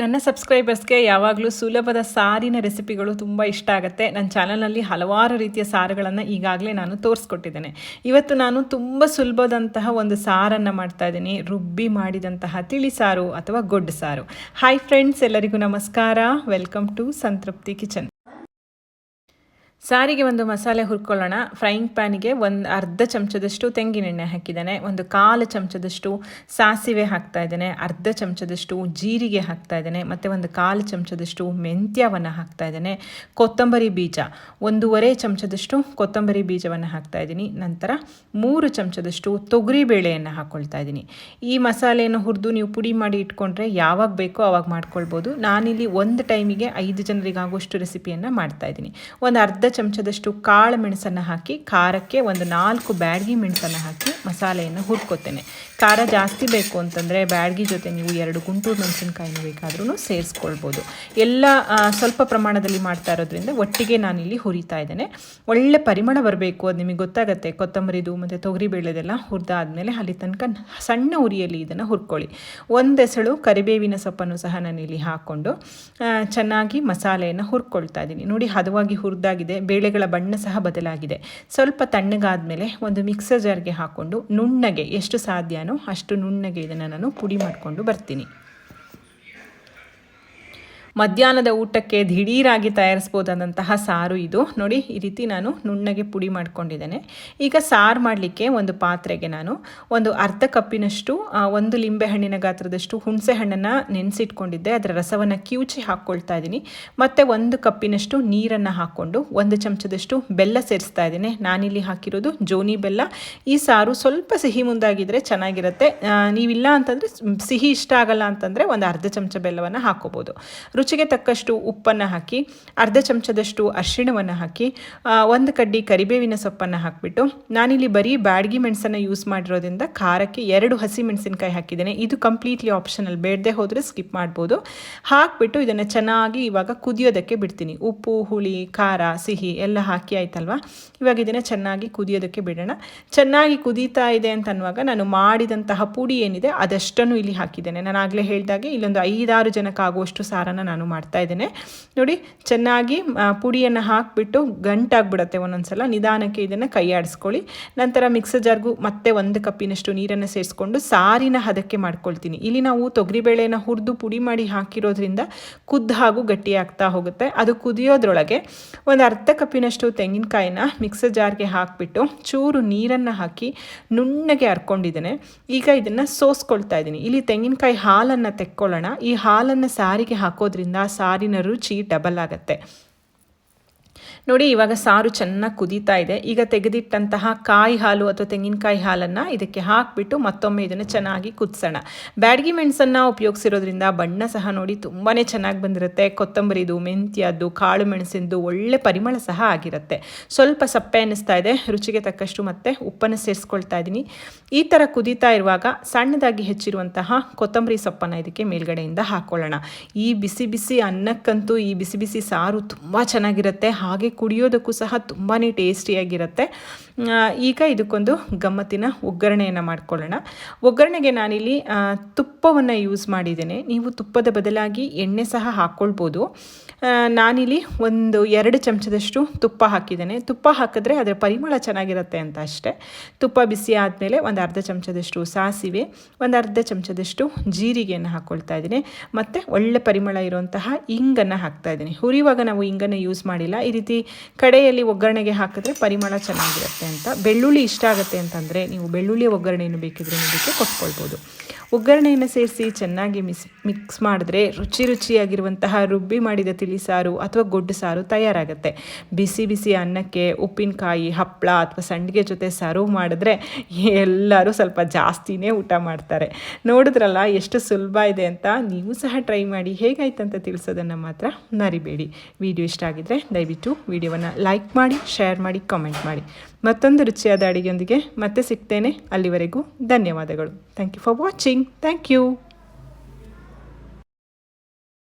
ನನ್ನ ಸಬ್ಸ್ಕ್ರೈಬರ್ಸ್ಗೆ ಯಾವಾಗಲೂ ಸುಲಭದ ಸಾರಿನ ರೆಸಿಪಿಗಳು ತುಂಬ ಇಷ್ಟ ಆಗುತ್ತೆ. ನನ್ನ ಚಾನಲ್ನಲ್ಲಿ ಹಲವಾರು ರೀತಿಯ ಸಾರುಗಳನ್ನು ಈಗಾಗಲೇ ನಾನು ತೋರಿಸ್ಕೊಟ್ಟಿದ್ದೇನೆ. ಇವತ್ತು ನಾನು ತುಂಬ ಸುಲಭದಂತಹ ಒಂದು ಸಾರನ್ನು ಮಾಡ್ತಾ ಇದ್ದೀನಿ. ರುಬ್ಬಿ ಮಾಡಿದಂತಹ ತಿಳಿ ಸಾರು ಅಥವಾ ಗೊಡ್ಡು ಸಾರು. ಹಾಯ್ ಫ್ರೆಂಡ್ಸ್ ಎಲ್ಲರಿಗೂ ನಮಸ್ಕಾರ. ವೆಲ್ಕಮ್ ಟು ಸಂತೃಪ್ತಿ ಕಿಚನ್ ಸಾರಿಗೆ ಒಂದು ಮಸಾಲೆ ಹುರ್ಕೊಳ್ಳೋಣ. ಫ್ರೈಯಿಂಗ್ ಪ್ಯಾನಿಗೆ ಒಂದು ಅರ್ಧ ಚಮಚದಷ್ಟು ತೆಂಗಿನೆಣ್ಣೆ ಹಾಕಿದ್ದಾನೆ. ಒಂದು ಕಾಲು ಚಮಚದಷ್ಟು ಸಾಸಿವೆ ಹಾಕ್ತಾ ಇದ್ದಾನೆ. ಅರ್ಧ ಚಮಚದಷ್ಟು ಜೀರಿಗೆ ಹಾಕ್ತಾ ಇದ್ದಾನೆ. ಮತ್ತು ಒಂದು ಕಾಲು ಚಮಚದಷ್ಟು ಮೆಂತ್ಯವನ್ನು ಹಾಕ್ತಾ ಇದ್ದಾನೆ. ಕೊತ್ತಂಬರಿ ಬೀಜ. ಒಂದೂವರೆ ಚಮಚದಷ್ಟು ಕೊತ್ತಂಬರಿ ಬೀಜವನ್ನು ಹಾಕ್ತಾ ಇದ್ದೀನಿ. ನಂತರ ಮೂರು ಚಮಚದಷ್ಟು ತೊಗರಿ ಬೇಳೆಯನ್ನು ಹಾಕ್ಕೊಳ್ತಾ ಇದ್ದೀನಿ. ಈ ಮಸಾಲೆಯನ್ನು ಹುರಿದು ನೀವು ಪುಡಿ ಮಾಡಿ ಇಟ್ಕೊಂಡ್ರೆ ಯಾವಾಗ ಬೇಕೋ ಆವಾಗ ಮಾಡ್ಕೊಳ್ಬೋದು. ನಾನಿಲ್ಲಿ ಒಂದು ಟೈಮಿಗೆ ಐದು ಜನರಿಗಾಗುವಷ್ಟು ರೆಸಿಪಿಯನ್ನು ಮಾಡ್ತಾ ಇದ್ದೀನಿ. ಒಂದು ಅರ್ಧ ಚಮಚದಷ್ಟು ಕಾಳು ಮೆಣಸನ್ನು ಹಾಕಿ, ಖಾರಕ್ಕೆ ಒಂದು ನಾಲ್ಕು ಬ್ಯಾಡ್ಗಿ ಮೆಣಸನ್ನು ಹಾಕಿ ಮಸಾಲೆಯನ್ನು ಹುರ್ಕೋತೇನೆ. ಖಾರ ಜಾಸ್ತಿ ಬೇಕು ಅಂತಂದರೆ ಬ್ಯಾಡ್ಗಿ ಜೊತೆ ನೀವು ಎರಡು ಗುಂಟೂರು ಮೆಣಸಿನಕಾಯಿನ ಬೇಕಾದ್ರೂ ಸೇರಿಸ್ಕೊಳ್ಬೋದು. ಎಲ್ಲ ಸ್ವಲ್ಪ ಪ್ರಮಾಣದಲ್ಲಿ ಮಾಡ್ತಾ ಇರೋದ್ರಿಂದ ಒಟ್ಟಿಗೆ ನಾನಿಲ್ಲಿ ಹುರಿತಾ ಇದ್ದೇನೆ. ಒಳ್ಳೆ ಪರಿಮಳ ಬರಬೇಕು, ಅದು ನಿಮಗೆ ಗೊತ್ತಾಗುತ್ತೆ. ಕೊತ್ತಂಬರಿದು ಮತ್ತು ತೊಗರಿ ಬೇಳೆದೆಲ್ಲ ಹುರಿದಾದ್ಮೇಲೆ ಅಲ್ಲಿ ತನಕ ಸಣ್ಣ ಉರಿಯಲ್ಲಿ ಇದನ್ನು ಹುರ್ಕೊಳ್ಳಿ. ಒಂದೆಸಳು ಕರಿಬೇವಿನ ಸೊಪ್ಪನ್ನು ಸಹ ನಾನು ಇಲ್ಲಿ ಹಾಕ್ಕೊಂಡು ಚೆನ್ನಾಗಿ ಮಸಾಲೆಯನ್ನು ಹುರ್ಕೊಳ್ತಾ ಇದ್ದೀನಿ. ನೋಡಿ, ಹದವಾಗಿ ಹುರಿದಾಗಿದೆ. ಬೇಳೆಗಳ ಬಣ್ಣ ಸಹ ಬದಲಾಗಿದೆ. ಸ್ವಲ್ಪ ತಣ್ಣಗಾದ ಮೇಲೆ ಒಂದು ಮಿಕ್ಸರ್ ಜಾರ್ಗೆ ಹಾಕ್ಕೊಂಡು ನುಣ್ಣಗೆ ಎಷ್ಟು ಸಾಧ್ಯನೋ ಅಷ್ಟು ನುಣ್ಣಗೆ ಇದನ್ನು ನಾನು ಪುಡಿ ಮಾಡಿಕೊಂಡು ಬರ್ತೀನಿ. ಮಧ್ಯಾಹ್ನದ ಊಟಕ್ಕೆ ದಿಢೀರಾಗಿ ತಯಾರಿಸ್ಬೋದಾದಂತಹ ಸಾರು ಇದು. ನೋಡಿ, ಈ ರೀತಿ ನಾನು ನುಣ್ಣಗೆ ಪುಡಿ ಮಾಡ್ಕೊಂಡಿದ್ದೇನೆ. ಈಗ ಸಾರು ಮಾಡಲಿಕ್ಕೆ ಒಂದು ಪಾತ್ರೆಗೆ ನಾನು ಒಂದು ಅರ್ಧ ಕಪ್ಪಿನಷ್ಟು ಒಂದು ಒಂದು ಲಿಂಬೆಹಣ್ಣಿನ ಗಾತ್ರದಷ್ಟು ಹುಣಸೆ ಹಣ್ಣನ್ನು ನೆನೆಸಿಟ್ಕೊಂಡಿದ್ದೆ. ಅದರ ರಸವನ್ನು ಕಿವುಚಿ ಹಾಕ್ಕೊಳ್ತಾ ಇದ್ದೀನಿ. ಮತ್ತು ಒಂದು ಕಪ್ಪಿನಷ್ಟು ನೀರನ್ನು ಹಾಕ್ಕೊಂಡು, ಒಂದು ಚಮಚದಷ್ಟು ಬೆಲ್ಲ ಸೇರಿಸ್ತಾ ಇದ್ದೀನಿ. ನಾನಿಲ್ಲಿ ಹಾಕಿರೋದು ಜೋನಿ ಬೆಲ್ಲ. ಈ ಸಾರು ಸ್ವಲ್ಪ ಸಿಹಿ ಮುಂದಾಗಿದ್ದರೆ ಚೆನ್ನಾಗಿರುತ್ತೆ. ನೀವಿಲ್ಲ ಅಂತಂದರೆ, ಸಿಹಿ ಇಷ್ಟ ಆಗಲ್ಲ ಅಂತಂದರೆ ಒಂದು ಅರ್ಧ ಚಮಚ ಬೆಲ್ಲವನ್ನು ಹಾಕೋಬೋದು ರುಚಿಗೆ ತಕ್ಕಷ್ಟು ಉಪ್ಪನ್ನು ಹಾಕಿ, ಅರ್ಧ ಚಮಚದಷ್ಟು ಅರಿಶಿಣವನ್ನು ಹಾಕಿ ಒಂದು ಕಡ್ಡಿ ಕರಿಬೇವಿನ ಸೊಪ್ಪನ್ನು ಹಾಕಿಬಿಟ್ಟು, ನಾನಿಲ್ಲಿ ಬರೀ ಬ್ಯಾಡ್ಗಿ ಮೆಣಸನ್ನು ಯೂಸ್ ಮಾಡಿರೋದ್ರಿಂದ ಖಾರಕ್ಕೆ ಎರಡು ಹಸಿ ಮೆಣಸಿನಕಾಯಿ ಹಾಕಿದ್ದೇನೆ. ಇದು ಕಂಪ್ಲೀಟ್ಲಿ ಆಪ್ಷನಲ್ ಬೇಡದೆ ಹೋದರೆ ಸ್ಕಿಪ್ ಮಾಡ್ಬೋದು. ಹಾಕಿಬಿಟ್ಟು ಇದನ್ನು ಚೆನ್ನಾಗಿ ಇವಾಗ ಕುದಿಯೋದಕ್ಕೆ ಬಿಡ್ತೀನಿ. ಉಪ್ಪು, ಹುಳಿ, ಖಾರ, ಸಿಹಿ ಎಲ್ಲ ಹಾಕಿ ಆಯ್ತಲ್ವಾ? ಇವಾಗ ಇದನ್ನು ಚೆನ್ನಾಗಿ ಕುದಿಯೋದಕ್ಕೆ ಬಿಡೋಣ. ಚೆನ್ನಾಗಿ ಕುದೀತಾ ಇದೆ ಅಂತ ಅನ್ನುವಾಗ ನಾನು ಮಾಡಿದಂತಹ ಪುಡಿ ಏನಿದೆ ಅದಷ್ಟನ್ನು ಇಲ್ಲಿ ಹಾಕಿದ್ದೇನೆ. ನಾನು ಆಗಲೇ ಹೇಳಿದಾಗೆ ಇಲ್ಲೊಂದು ಐದಾರು ಜನಕ್ಕಾಗುವಷ್ಟು ಸಾರನ್ನು ನಾನು ಮಾಡ್ತಾ ಇದ್ದೇನೆ. ನೋಡಿ, ಚೆನ್ನಾಗಿ ಪುಡಿಯನ್ನು ಹಾಕಿಬಿಟ್ಟು ಗಂಟಾಗ್ಬಿಡತ್ತೆ ಒಂದೊಂದು ಸಲ ನಿಧಾನಕ್ಕೆ ಇದನ್ನು ಕೈಯಾಡಿಸ್ಕೊಳ್ಳಿ. ನಂತರ ಮಿಕ್ಸರ್ ಜಾರ್ಗೂ ಮತ್ತೆ ಒಂದು ಕಪ್ಪಿನಷ್ಟು ನೀರನ್ನು ಸೇರಿಸ್ಕೊಂಡು ಸಾರಿನ ಹದಕ್ಕೆ ಮಾಡ್ಕೊಳ್ತೀನಿ. ಇಲ್ಲಿ ನಾವು ತೊಗರಿಬೇಳೆನ ಹುರಿದು ಪುಡಿ ಮಾಡಿ ಹಾಕಿರೋದ್ರಿಂದ ಕುದ್ದು ಹಾಗೂ ಗಟ್ಟಿಯಾಗ್ತಾ ಹೋಗುತ್ತೆ. ಅದು ಕುದಿಯೋದ್ರೊಳಗೆ ಒಂದು ಅರ್ಧ ಕಪ್ಪಿನಷ್ಟು ತೆಂಗಿನಕಾಯಿನ ಮಿಕ್ಸರ್ ಜಾರ್ಗೆ ಹಾಕಿಬಿಟ್ಟು ಚೂರು ನೀರನ್ನು ಹಾಕಿ ನುಣ್ಣಗೆ ಹರ್ಕೊಂಡಿದ್ದೇನೆ ಈಗ ಇದನ್ನು ಸೋಸ್ಕೊಳ್ತಾ ಇದ್ದೀನಿ. ಇಲ್ಲಿ ತೆಂಗಿನಕಾಯಿ ಹಾಲನ್ನು ತೆಕ್ಕೊಳ್ಳೋಣ. ಈ ಹಾಲನ್ನು ಸಾರಿಗೆ ಹಾಕೋದ್ರಿಂದ ಸಾರಿನ ರುಚಿ ಡಬಲ್ ಆಗುತ್ತೆ. ನೋಡಿ, ಇವಾಗ ಸಾರು ಚೆನ್ನಾಗಿ ಕುದೀತಾ ಇದೆ. ಈಗ ತೆಗೆದಿಟ್ಟಂತಹ ಕಾಯಿ ಹಾಲು ಅಥವಾ ತೆಂಗಿನಕಾಯಿ ಹಾಲನ್ನು ಇದಕ್ಕೆ ಹಾಕಿಬಿಟ್ಟು ಮತ್ತೊಮ್ಮೆ ಇದನ್ನು ಚೆನ್ನಾಗಿ ಕುದಿಸೋಣ. ಬ್ಯಾಡಗಿ ಮೆಣಸನ್ನು ಉಪಯೋಗಿಸಿರೋದ್ರಿಂದ ಬಣ್ಣ ಸಹ ನೋಡಿ ತುಂಬಾ ಚೆನ್ನಾಗಿ ಬಂದಿರುತ್ತೆ. ಕೊತ್ತಂಬರಿದು, ಮೆಂತ್ಯದ್ದು, ಕಾಳು ಮೆಣಸಿಂದು ಒಳ್ಳೆ ಪರಿಮಳ ಸಹ ಆಗಿರುತ್ತೆ. ಸ್ವಲ್ಪ ಸಪ್ಪೆ ಅನ್ನಿಸ್ತಾ ಇದೆ. ರುಚಿಗೆ ತಕ್ಕಷ್ಟು ಮತ್ತೆ ಉಪ್ಪನ್ನು ಸೇರಿಸ್ಕೊಳ್ತಾ ಇದ್ದೀನಿ ಈ ಥರ ಕುದೀತಾ ಇರುವಾಗ ಸಣ್ಣದಾಗಿ ಹೆಚ್ಚಿರುವಂತಹ ಕೊತ್ತಂಬರಿ ಸೊಪ್ಪನ್ನು ಇದಕ್ಕೆ ಮೇಲ್ಗಡೆಯಿಂದ ಹಾಕ್ಕೊಳ್ಳೋಣ ಈ ಬಿಸಿ ಬಿಸಿ ಅನ್ನಕ್ಕಂತೂ ಈ ಬಿಸಿ ಬಿಸಿ ಸಾರು ತುಂಬ ಚೆನ್ನಾಗಿರುತ್ತೆ. ಹಾಗೆ ಕುಡಿಯೋದಕ್ಕೂ ಸಹ ತುಂಬಾ ಟೇಸ್ಟಿಯಾಗಿರುತ್ತೆ. ಈಗ ಇದಕ್ಕೊಂದು ಗಮ್ಮತ್ತಿನ ಒಗ್ಗರಣೆಯನ್ನು ಮಾಡ್ಕೊಳ್ಳೋಣ. ಒಗ್ಗರಣೆಗೆ ನಾನಿಲ್ಲಿ ತುಪ್ಪವನ್ನು ಯೂಸ್ ಮಾಡಿದ್ದೇನೆ. ನೀವು ತುಪ್ಪದ ಬದಲಾಗಿ ಎಣ್ಣೆ ಸಹ ಹಾಕ್ಕೊಳ್ಬೋದು ನಾನಿಲ್ಲಿ ಒಂದು ಎರಡು ಚಮಚದಷ್ಟು ತುಪ್ಪ ಹಾಕಿದ್ದೇನೆ. ತುಪ್ಪ ಹಾಕಿದ್ರೆ ಅದರ ಪರಿಮಳ ಚೆನ್ನಾಗಿರುತ್ತೆ ಅಂತ ಅಷ್ಟೇ. ತುಪ್ಪ ಬಿಸಿ ಆದಮೇಲೆ ಒಂದು ಅರ್ಧ ಚಮಚದಷ್ಟು ಸಾಸಿವೆ, ಒಂದು ಅರ್ಧ ಚಮಚದಷ್ಟು ಜೀರಿಗೆಯನ್ನು ಹಾಕ್ಕೊಳ್ತಾ ಇದ್ದೀನಿ. ಮತ್ತು ಒಳ್ಳೆ ಪರಿಮಳ ಇರುವಂತಹ ಇಂಗನ್ನು ಹಾಕ್ತಾ ಇದ್ದೀನಿ. ಹುರಿಯುವಾಗ ನಾವು ಇಂಗನ್ನು ಯೂಸ್ ಮಾಡಿಲ್ಲ. ಈ ರೀತಿ ಕಡೆಯಲ್ಲಿ ಒಗ್ಗರಣೆಗೆ ಹಾಕಿದ್ರೆ ಪರಿಮಳ ಚೆನ್ನಾಗಿರುತ್ತೆ ಅಂತ. ಬೆಳ್ಳುಳ್ಳಿ ಇಷ್ಟ ಆಗುತ್ತೆ ಅಂತಂದರೆ ನೀವು ಬೆಳ್ಳುಳ್ಳಿ ಒಗ್ಗರಣೆಯನ್ನು ಬೇಕಿದ್ರೆ ಇದಕ್ಕೆ ಕೊಟ್ಕೊಳ್ಬೋದು. ಒಗ್ಗರಣೆಯನ್ನು ಸೇರಿಸಿ ಚೆನ್ನಾಗಿ ಮಿಸ್ ಮಿಕ್ಸ್ ಮಾಡಿದ್ರೆ ರುಚಿ ರುಚಿಯಾಗಿರುವಂತಹ ರುಬ್ಬಿ ಮಾಡಿದ ತಿಳಿ ಸಾರು ಅಥವಾ ಗೊಡ್ಡು ಸಾರು ತಯಾರಾಗುತ್ತೆ. ಬಿಸಿ ಬಿಸಿ ಅನ್ನಕ್ಕೆ ಉಪ್ಪಿನಕಾಯಿ ಹಪ್ಪಳ ಅಥವಾ ಸಂಡಿಗೆ ಜೊತೆ ಸರ್ವ್ ಮಾಡಿದ್ರೆ ಎಲ್ಲರೂ ಸ್ವಲ್ಪ ಜಾಸ್ತಿನೇ ಊಟ ಮಾಡ್ತಾರೆ. ನೋಡಿದ್ರಲ್ಲ ಎಷ್ಟು ಸುಲಭ ಇದೆ ಅಂತ? ನೀವು ಸಹ ಟ್ರೈ ಮಾಡಿ ಹೇಗಾಯ್ತು ಅಂತ ತಿಳಿಸೋದನ್ನು ಮಾತ್ರ ಮರಿಬೇಡಿ. ವಿಡಿಯೋ ಇಷ್ಟ ಆಗಿದ್ರೆ ದಯವಿಟ್ಟು ವಿಡಿಯೋವನ್ನು ಲೈಕ್ ಮಾಡಿ, ಶೇರ್ ಮಾಡಿ ಕಾಮೆಂಟ್ ಮಾಡಿ. ಮತ್ತೊಂದು ರುಚಿಯಾದ ಅಡಿಗೆಯೊಂದಿಗೆ ಮತ್ತೆ ಸಿಗ್ತೇನೆ. ಅಲ್ಲಿವರೆಗೂ ಧನ್ಯವಾದಗಳು. Thank you for watching thank you